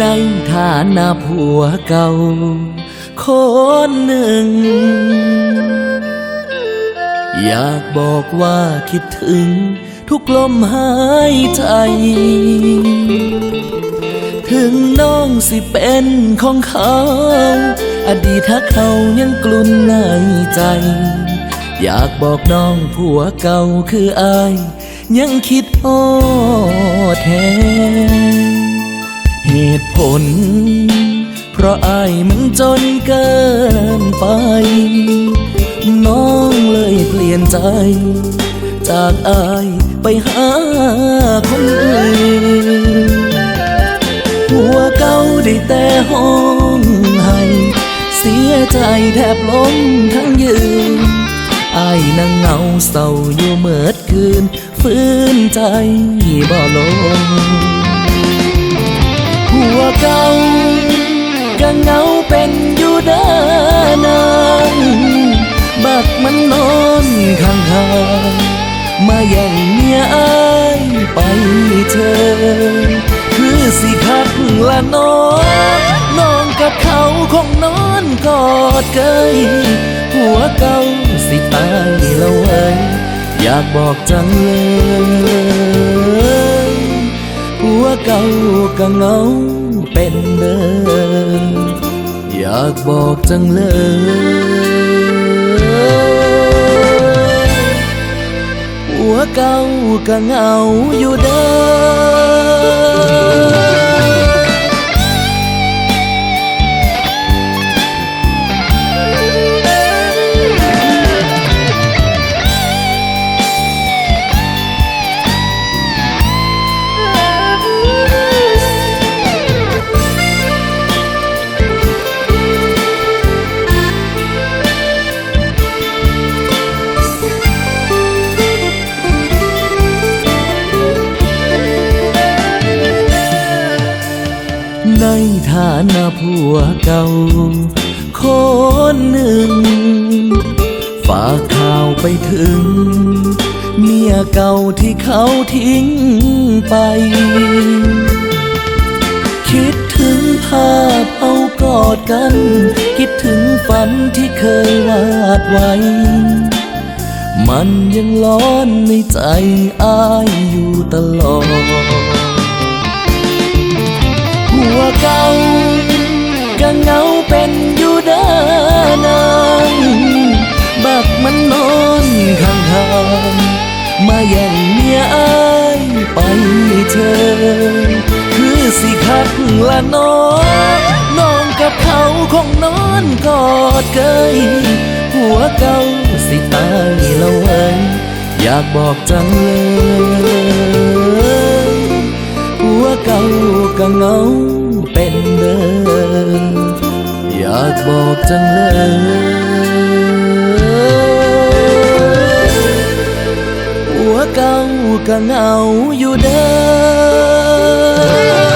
ในฐานะผัวเก่า คนหนึ่ง อยากบอกว่าคิดถึง ทุกลมหายใจ ถึงน้องสิเป็นของเขา อดีตถ้าเขายังกลุ่นในใจ อยากบอกน้องผัวเก่าคืออาย ยังคิดโอแทน ตุผล เพราะอายมันจนเกินไป น้องเลยเปลี่ยนใจ จากอายไปหาคนอื่นหัวเก่าได้แต่ห้องให้ เสียใจแทบล้มทั้งยืนอายนั่งเงาเศร้าอยู่เมื่อคืน ฟื้นใจบ่ลง หัวเก่าก็เหงาเป็นอยู่เด้อนางบักมันนอนข้างทามาแย่งเมียอายไปเธอ คือสิคักละน้องน้องกับเขาคงนอนกอดเกยหัวเก่าสิตายแล้วเอ้ยอยากบอกจังเลย หัวเก่าก็เหงา เป็นเดิมอยากบอกจังเลยหัวเก่าก็เหงาอยู่เด้อ ในฐานะผัวเก่า คนหนึ่ง ฝากข่าวไปถึง เมียเก่าที่เขาทิ้งไป คิดถึงภาพเอากอดกัน คิดถึงฝันที่เคยวาดไว้ มันยังร้อนในใจอายอยู่ตลอด หัวเก่าก็เหงาเป็นอยู่เด้อนางบักมันนอนข้างทางมาแย่งเมียอายไปเธอ คือสิคักละน้องน้องกับเขาคงนอนกอดเกยหัวเก่าสิตายแล้วเอ้ยอยากบอกจังเลย วเก่าก็เหงาเป็นเดิมอยากบอกจังเลยหัวเก่าก็เหงาอยู่เด้อ